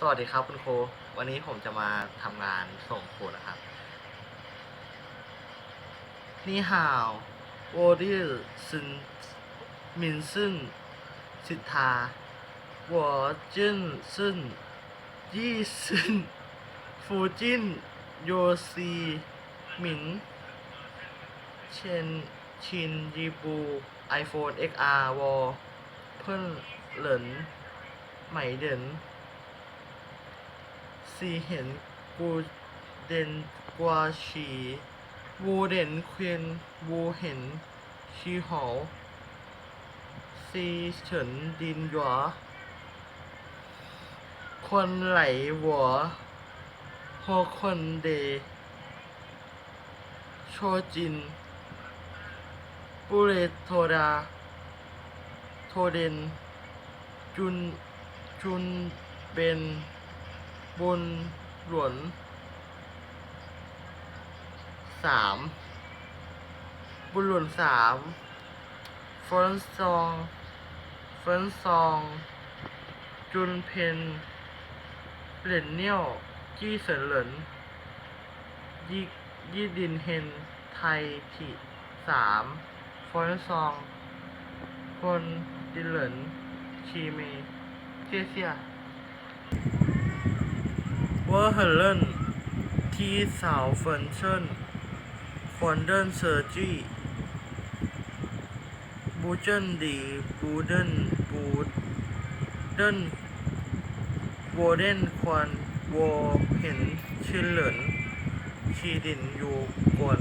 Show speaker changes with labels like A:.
A: สวัสดีครับคุณครูวันนี้ผมจะมาทำงานส่งขวดนะครับ นี่ฮาวโวดิลซึนมินซึ่งสิทธาวอจินซึ่งยี่ซึ่งฟูจินโยซีหมินเชนชินยีบูไอโฟนเอ็กอาร์วอเพิ่นเหลินไหมเดิน ซีเห็นกูเด่นกว่าฉีวูเด่นเควียนวูเห็นชีหอซีเฉินดินหยวคนไหลหัวโฮคนเด โชจิน ปุเรโทดา โทเดน จุน จุนเบน บนหลวนสามบุญหลวนสามฟอนซองฟอนซอง จุนเพนเหลนเนียวจี้เสินเหลินยี่ยี่ดินเฮนไทยทิสามฟอนซองคนดินเหลินชีเมเจเซีย เวอร์เฮเลนที่สาวเฟินเชนควอนเดนเซอร์จีบูเจนดีบูเดนบูเดนวอเดนควอนวอเห็นชิลเลินชีดินอยู่กวน